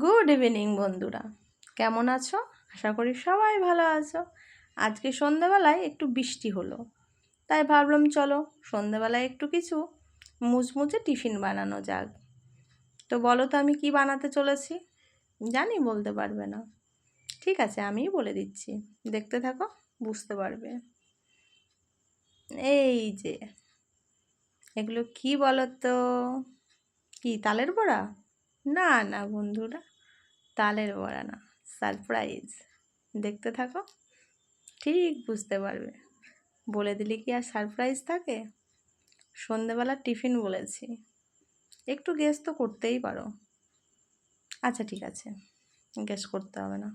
Good evening বন্ধুরা। কেমন আছো? আশা করি সবাই ভালো আছো। আজকে সন্ধেবেলায় একটু বৃষ্টি হলো। তাই ভাবলাম, চলো সন্ধেবেলায় একটু কিছু মুচমুচে টিফিন বানানো যাক। তো বলো তো, আমি কি বানাতে চলেছি? জানি, বলতে পারবে না। ঠিক আছে, আমিই বলে দিচ্ছি। দেখতে থাকো, বুঝতে পারবে। এই যে, এগুলো কি বলো তো কি, তালের বড়া? না না বন্ধুরা, তালের বড়া না সারপ্রাইজ দেখতে থাকো, ঠিক বুঝতে পারবে। বলে দিলে কি আর সারপ্রাইজ থাকে? সন্ধেবেলা টিফিন বলেছি। একটু গেস তো করতেই পারো। আচ্ছা ঠিক আছে গেস করতে হবে না।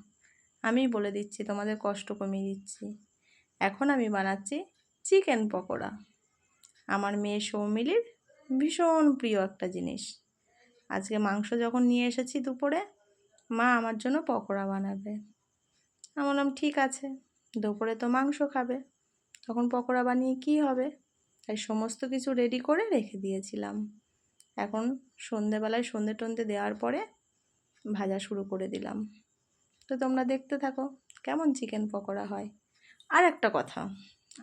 আমি বলে দিচ্ছি, তোমাদের কষ্ট কমিয়ে দিচ্ছি। এখন আমি বানাচ্ছি চিকেন পকোড়া। আমার মেয়ে সৌমিলির ভীষণ প্রিয় একটা জিনিস। আজকে মাংস যখন নিয়ে এসেছি দুপুরে, মা আমার জন্য পকোড়া বানাবে। আমি বললাম, ঠিক আছে, দুপুরে তো মাংস খাবে। তখন পকোড়া বানিয়ে কি হবে? তাই সমস্ত কিছু রেডি করে রেখে দিয়েছিলাম। এখন সন্ধেবেলায় সন্ধে টন্ধে দেওয়ার পরে ভাজা শুরু করে দিলাম। তো তোমরা দেখতে থাকো কেমন চিকেন পকোড়া হয়। আর একটা কথা,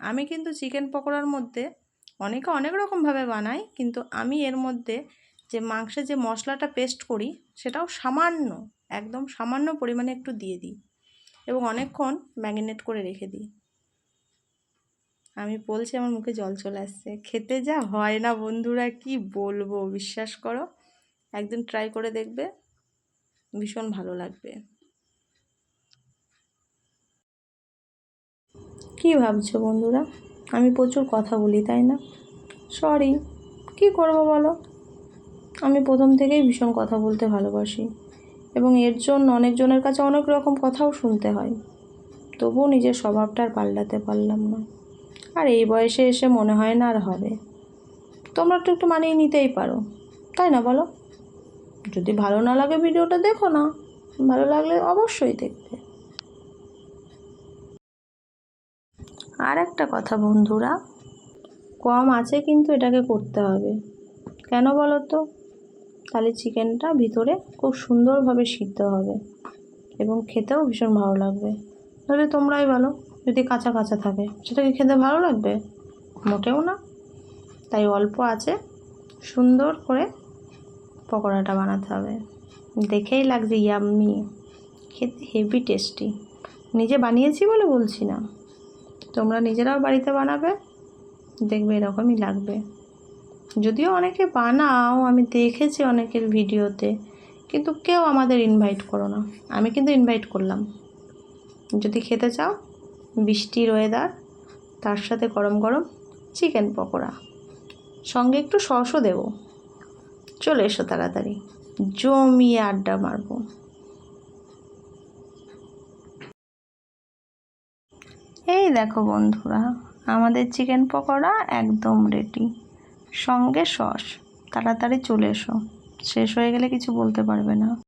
আমি কিন্তু চিকেন পকোড়ার মধ্যে অনেকে অনেক রকমভাবে বানাই কিন্তু আমি এর মধ্যে যে মাংসের যে মশলাটা পেস্ট করি, সেটাও সামান্য, একদম সামান্য পরিমাণে একটু দিয়ে দিই এবং অনেকক্ষণ ম্যাগিনেট করে রেখে দিই। আমি বলছি, আমার মুখে জল চলে আসছে। খেতে যা হয় না বন্ধুরা, কি বলব, বিশ্বাস করো। একদিন ট্রাই করে দেখবে, ভীষণ ভালো লাগবে। কি ভাবছ বন্ধুরা? আমি প্রচুর কথা বলি, তাই না? সরি কি করব বলো? আমি প্রথম থেকেই ভীষণ কথা বলতে ভালোবাসি এবং এর জন্য অনেকজনের কাছে অনেক রকম কথাও শুনতে হয়। তবুও নিজের স্বভাবটা আর পাল্টাতে পারলাম না। আর এই বয়সে এসে মনে হয় না আর হবে। তোমরা তো একটু মানিয়ে নিতেই পারো। তাই না বলো? যদি ভালো না লাগে ভিডিওটা দেখো না। ভালো লাগলে অবশ্যই দেখবে। আর একটা কথা বন্ধুরা, কম আছে কিন্তু এটাকে করতে হবে। কেন বলো তো? তাহলে চিকেনটা ভিতরে খুব সুন্দরভাবে সিদ্ধ হবে এবং খেতেও ভীষণ ভালো লাগবে। তাহলে তোমরাই বলো, যদি কাঁচা কাঁচা থাকে, সেটা কি খেতে ভালো লাগবে? মোটেও না। তাই অল্প আছে, সুন্দর করে পকোড়াটা বানাতে হবে। দেখেই লাগছে ইয়াম্মি, খেতে হেভি টেস্টি। নিজে বানিয়েছি বলে বলছি না। তোমরা নিজেরাও বাড়িতে বানাবে, দেখবে এরকমই লাগবে। যদিও অনেকে বানাও, আমি দেখেছি অনেকের ভিডিওতে, কিন্তু কেউ আমাদের ইনভাইট করো না। আমি কিন্তু ইনভাইট করলাম। যদি খেতে চাও বৃষ্টির ওয়েদার তার সাথে গরম গরম চিকেন পকোড়া, সঙ্গে একটু সসও দেব। চলে এসো তাড়াতাড়ি। জমিয়ে আড্ডা মারবো। এই দেখো বন্ধুরা, আমাদের চিকেন পকোড়া একদম রেডি সঙ্গে সস। তাড়াতাড়ি চলে এসো। শেষ হয়ে গেলে কিছু বলতে পারবে না।